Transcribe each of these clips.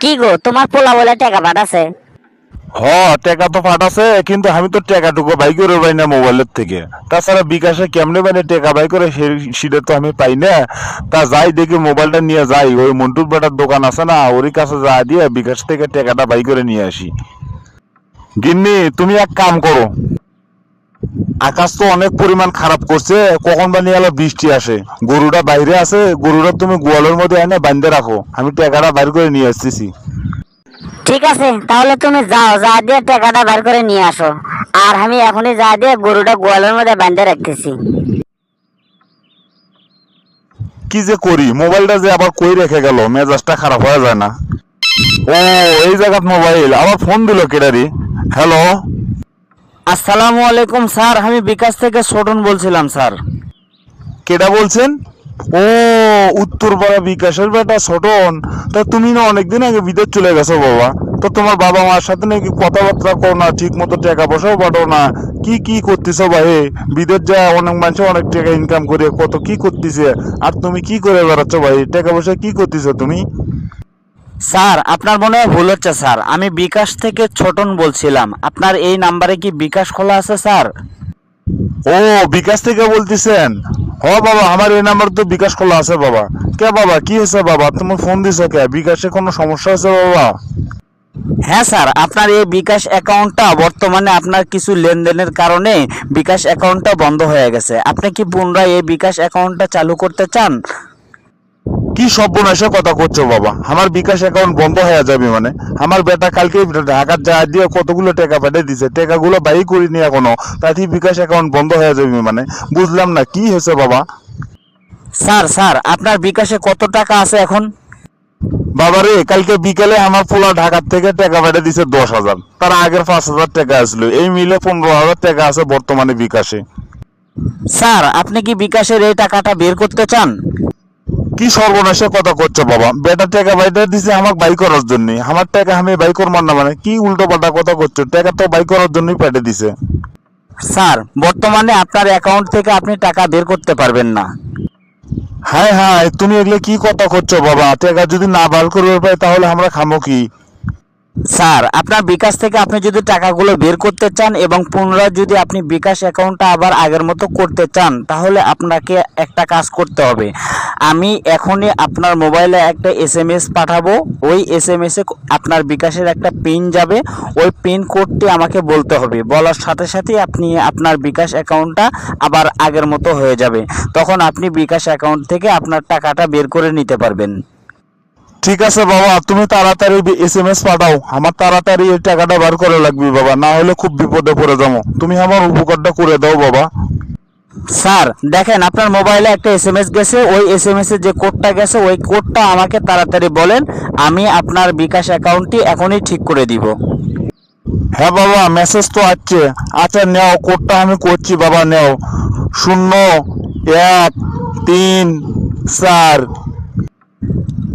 কি গো, তোমার পোলা বলে টাকা পাঠাছে হ, টাকা তো ফাটাছে কিন্তু আমি তো টাকাটুকু বাই করে পাই না মোবাইলের থেকে। তাছাড়া বিকাশে কেমনে মানে টাকা বাই করে সেটা তো আমি পাই না। তা যাই দেখি মোবাইলটা নিয়ে যাই, ওই মন্টুর বেটার দোকান আছে না, ওরই কাছে যা দিয়ে বিকাশ থেকে টাকাটা বাই করে নিয়ে আসি। গিন্নি, তুমি এক কাম করো। আকাশ তো অনেক পরিমাণ খারাপ করছে কখন বা নিয়ে এলো বৃষ্টি আসে। গরুটা বাইরে আছে গরুটা তুমি গোয়ালের মধ্যে এনে বান্ধে রাখো। আমি টাকাটা বাইর করে নিয়ে আসতেছি। ঠিক আছে তাহলে তুমি যাও যা দিয়ে টাকাটা বার করে নিয়ে আসো। আর আমি এখনই যা দিয়ে গরুটা গোয়ালের মধ্যে বাঁধে রাখতেছি। কি যে করি মোবাইলটা যে আবার কই রেখে গেল মেজাজটা খারাপ হয়ে যায় না। ও এই জায়গাত মোবাইল আবার ফোন দিল কেডারি? হ্যালো আসসালামু আলাইকুম, স্যার। আমি বিকাশ থেকে ছোটন বলছিলাম, স্যার। কেডা বলছেন? ও উত্তরপাড়া বিকাশের বেটা ছোটন তা তুমি না অনেকদিন আগে বিদেশ চলে গেছো, বাবা। তো তোমার বাবা মার সাথে নাকি কথাবার্তা করো না ঠিক মতো টাকা পয়সাও পাঠো না। কি কি করতেছো ভাই বিদেশ যায় অনেক মানুষ অনেক টাকা ইনকাম করে, কত কি করতেছে? আর তুমি কি করে বেড়াচ্ছ ভাই টাকা পয়সা কি করতেছো তুমি? স্যার আপনার মনে হয় ভুল হচ্ছে স্যার। আমি বিকাশ থেকে ছোটন বলছিলাম। আপনার এই নাম্বারে কি বিকাশ খোলা আছে স্যার? ও বিকাশ থেকে বলতেছেন? হ বাবা আমার এই নাম্বার তো বিকাশ খোলা আছে বাবা। কে বাবা? কি হয়েছে বাবা? তুমি ফোন দিছো কে? বিকাশে কোনো সমস্যা হয়েছে বাবা? হ্যাঁ স্যার আপনার এই বিকাশ অ্যাকাউন্টটা বর্তমানে আপনার কিছু লেনদেনের কারণে বিকাশ অ্যাকাউন্টটা বন্ধ হয়ে গেছে। আপনি কি পুনরায় এই বিকাশ অ্যাকাউন্টটা চালু করতে চান? কি সর্বনাশের কথা করছ বাবা? আমার বিকাশ অ্যাকাউন্ট বন্ধ হয়ে যাবে মানে। আমার বেটা কালকে ঢাকার যা দিয়ে কতগুলো টাকা পাঠিয়ে দিছে। টাকাগুলো বাই করিনি এখনও। তাতে বিকাশ অ্যাকাউন্ট বন্ধ হয়ে যাবে মানে। বুঝলাম না কি হয়েছে বাবা? স্যার স্যার আপনার বিকাশে কত টাকা আছে এখন? বাবা রে কালকে বিকেলে আমার পোলা ঢাকার থেকে টাকা পাঠিয়ে দিছে দশ হাজার। তার আগের পাঁচ হাজার টাকা আসলো। এই মিলে পনেরো হাজার টাকা আছে বর্তমানে বিকাশে। স্যার আপনি কি বিকাশের এই টাকাটা বের করতে চান? কি সর্বনাশের কথা করছ বাবা? বেটার টাকা বাইটা দিছে আমার বাই করার জন্য। আমার টাকা আমি বাই করবার না মানে কি উল্টো পাল্টা কথা করছ? টাকা তো বাই করার জন্যই পেটে দিছে। স্যার বর্তমানে আপনার অ্যাকাউন্ট থেকে আপনি টাকা বের করতে পারবেন না। হ্যাঁ হ্যাঁ তুমি এগুলো কি কথা করছ বাবা? টাকা যদি না বার করবে পাই তাহলে আমরা খামো কি? স্যার, আপনার বিকাশ থেকে আপনি যদি টাকাগুলো বের করতে চান এবং পুনরায় যদি আপনি বিকাশ অ্যাকাউন্টটা আবার আগের মতো করতে চান, তাহলে আপনাকে একটা কাজ করতে হবে। আমি এখনই আপনার মোবাইলে একটা এস এম এস পাঠাবো। ওই এস এম এসে আপনার বিকাশের একটা পিন যাবে। ওই পিন কোডটি আমাকে বলতে হবে। বলার সাথে সাথেই আপনি আপনার বিকাশ অ্যাকাউন্টটা আবার আগের মতো হয়ে যাবে। তখন আপনি বিকাশ অ্যাকাউন্ট থেকে আপনার টাকাটা বের করে নিতে পারবেন। ঠিক আছে বাবা তুমি তাড়াতাড়ি এস এম এস পাঠাও। আমার তাড়াতাড়ি এই টাকাটা বার করে লাগবে বাবা না হলে খুব বিপদে পড়ে যাব। তুমি আমার উপকারটা করে দাও বাবা। স্যার দেখেন আপনার মোবাইলে একটা এস এম এস গেছে ওই এসএমএস এর যে কোডটা গেছে ওই কোডটা আমাকে তাড়াতাড়ি বলেন আমি আপনার বিকাশ অ্যাকাউন্টটি এখনই ঠিক করে দিব। হ্যাঁ বাবা মেসেজ তো আসছে। আচ্ছা নেও কোডটা আমি করছি বাবা নেও। শূন্য এক তিন চার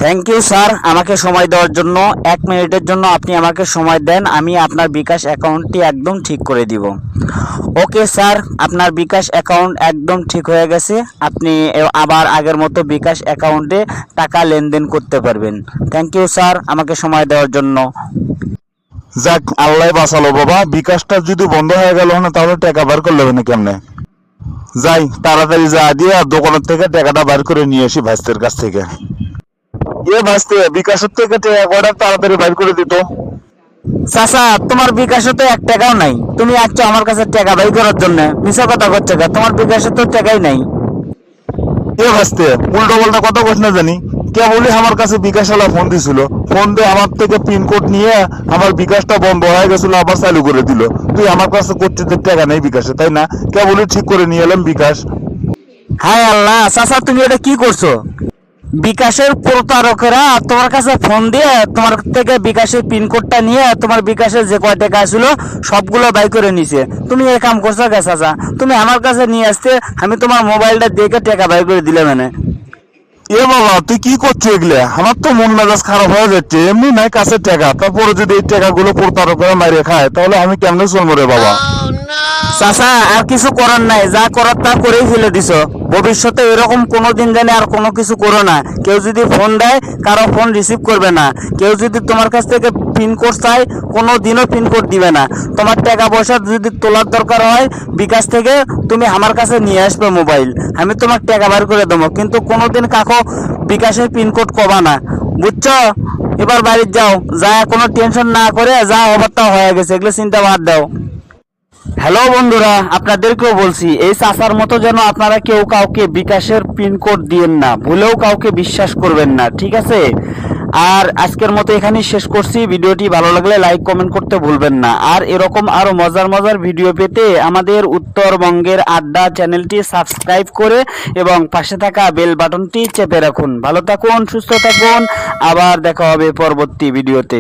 থ্যাংক ইউ স্যার আমাকে সময় দেওয়ার জন্য এক মিনিটের জন্য আপনি আমাকে সময় দেন, আমি আপনার বিকাশ অ্যাকাউন্টটি একদম ঠিক করে দিব। ওকে, স্যার, আপনার বিকাশ অ্যাকাউন্ট একদম ঠিক হয়ে গেছে। আপনি আবার আগের মতো বিকাশ অ্যাকাউন্টে টাকা লেনদেন করতে পারবেন। থ্যাংক ইউ স্যার আমাকে সময় দেওয়ার জন্য। যাক, আল্লাহ বাঁচালো বাবা। বিকাশটা যদি বন্ধ হয়ে গেল না, তাহলে টাকা বার করলে না কেমনে? যাই, তাড়াতাড়ি যা দিয়ে আর দোকানের থেকে টাকাটা বার করে নিয়ে আসি ভাস্তের কাছ থেকে। এ ভাস্তে বিকাশের থেকে কয়টা তাড়াতাড়ি বার করে দিত। চাচা তোমার বিকাশে তো এক টাকাও নাই। তুমি আসছো আমার কাছে টাকা বাই করার জন্য। মিশা কথা করছ? তোমার বিকাশে তো টাকাই নাই। এ ভাস্তে উল্টো পাল্টা কথা বস না জানি। কে বলি আমার কাছে বিকাশ আলা ফোন দিছিল। ফোন দিয়ে আমার থেকে পিনকোড নিয়ে আমার বিকাশটা বন্ধ হয়ে গেছিল আবার চালু করে দিল। তুই আমার কাছে যে টাকা নেই বিকাশে তাই না? কে বলি ঠিক করে নিয়ে এলাম বিকাশ। হায় আল্লাহ চাচা তুমি এটা কি করছ? বিকাশের প্রতারকেরা তোমার কাছে ফোন দিয়ে তোমার থেকে বিকাশের পিনকোডটা নিয়ে তোমার বিকাশের যে কয় টাকা ছিল সবগুলো বাই করে নিছে। তুমি এই কাম করছ কে চাচা তুমি আমার কাছে নিয়ে আসতে আমি তোমার মোবাইলটা দেখে টাকা বাই করে দিলে মানে এ বাবা তুই কি করছ এগুলো? আমার তো মন মেজাজ খারাপ হয়ে যাচ্ছে এমনি নাই কাছে টাকা। তারপরে যদি এই টাকাগুলো প্রতারক করে মারিয়ে খায় তাহলে আমি কেমনে চলবো রে বাবা? চাচা, আর কিছু করার নাই। যা করার তা করেই ফেলে দিছো। ভবিষ্যতে এরকম কোনো দিন জানে আর কোনো কিছু করো না। কেউ যদি ফোন দেয়, কারও ফোন রিসিভ করবে না। কেউ যদি তোমার কাছ থেকে পিনকোড চায়, কোনো দিনও পিনকোড দিবে না। তোমার টাকা পয়সা যদি তোলার দরকার হয়, বিকাশ থেকে তুমি আমার কাছে নিয়ে আসবে মোবাইল। আমি তোমার টাকা বার করে দেবো। কিন্তু কোনোদিন কাকো বিকাশের পিনকোড কবা না। বুঝছ? এবার বাড়ির যাও। যা কোনো টেনশন না করে যা তা হয়ে গেছে। এগুলো চিন্তা বাদ দাও। হ্যালো বন্ধুরা, আপনাদেরকেও বলছি, এই চাচার মতো যেন আপনারা কেউ কাউকে বিকাশের পিনকোড দিয়েন না, ভুলেও কাউকে বিশ্বাস করবেন না, ঠিক আছে? আর আজকের মতো এখানেই শেষ করছি, ভিডিওটি ভালো লাগলে লাইক, কমেন্ট করতে ভুলবেন না। আর এরকম আরও মজার মজার ভিডিও পেতে আমাদের উত্তরবঙ্গের আড্ডা চ্যানেলটি সাবস্ক্রাইব করে এবং পাশে থাকা বেল বাটনটি চেপে রাখুন। ভালো থাকুন, সুস্থ থাকুন, আবার দেখা হবে পরবর্তী ভিডিওতে।